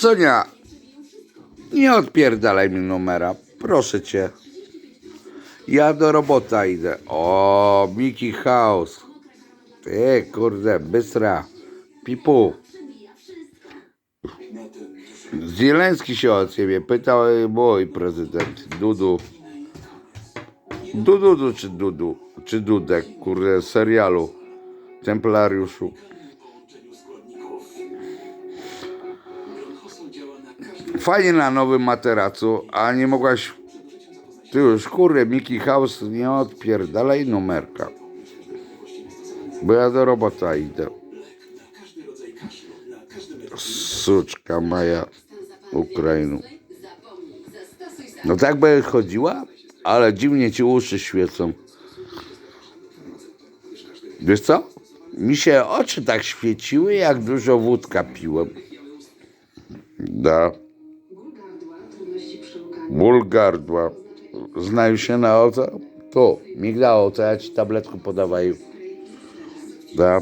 Sonia, nie odpierdalaj mi numera, proszę cię. Ja do robota idę. O, Mickey House. Ty, kurde, bystra. Pipu. Zieleński się o ciebie pytał, mój prezydent, Dudu. Dudu czy Dudu? Czy Dudek, kurde, serialu. Templariuszu. Fajnie na nowym materacu, a nie mogłaś... Ty już, kurde, Mickey House, nie odpierdalaj numerka. Bo ja do robota idę. Suczka Maja Ukrainu. No tak by chodziła, ale dziwnie ci uszy świecą. Wiesz co? Mi się oczy tak świeciły, jak dużo wódka piłem. Da. Ból gardła. Znają się na oce? Tu, migdało, to ja ci tabletku podawaj. Da.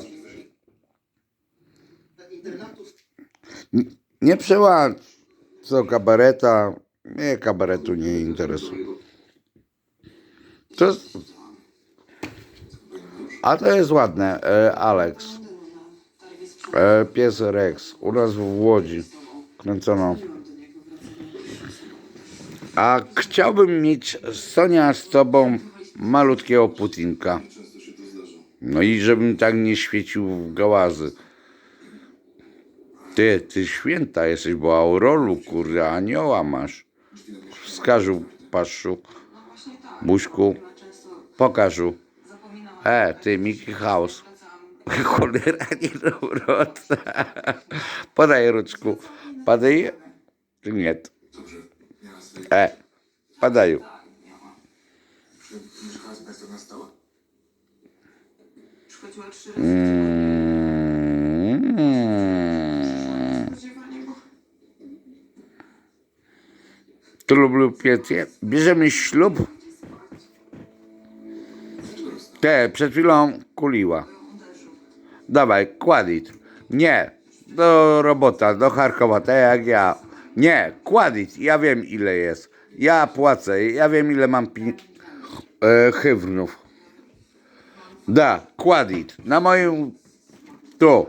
Nie przełącz co kabareta. Mnie kabaretu nie interesuje. To. A to jest ładne. E, Alex. E, pies Rex. U nas w Łodzi. Kręcono. A chciałbym mieć Sonia z tobą malutkiego Putinka. No i żebym tak nie świecił w gałazy. Ty, ty święta jesteś, bo aurolu, kurde, anioła masz. Wskażu, paszu, buźku, pokażu. E, ty, Mickey House. Cholera, nie. Podaj ruczku. Padaj? Czy nie? E, razy. Mm. Tu lubię piecie. Bierzemy ślub. Te, przed chwilą kuliła. Dawaj, kładit. Nie, do robota, do Charkowa, tak jak ja. Nie, kładit, ja wiem ile jest. Ja płacę, ja wiem ile mam pi- e, hywnów. Da, kładit. Na moim... Tu.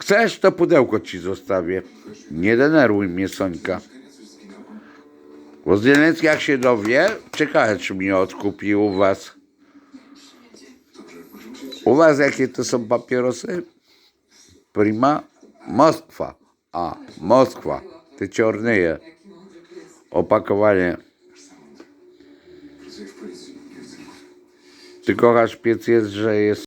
Chcesz, to pudełko ci zostawię. Nie denerwuj mnie, Sońka. Bo Zielecki jak się dowie, ciekawe czy mnie odkupi u was. U was jakie to są papierosy? Prima? Moskwa. A, Moskwa. Ty ciornyje. Opakowanie. Ty kochasz piec że jest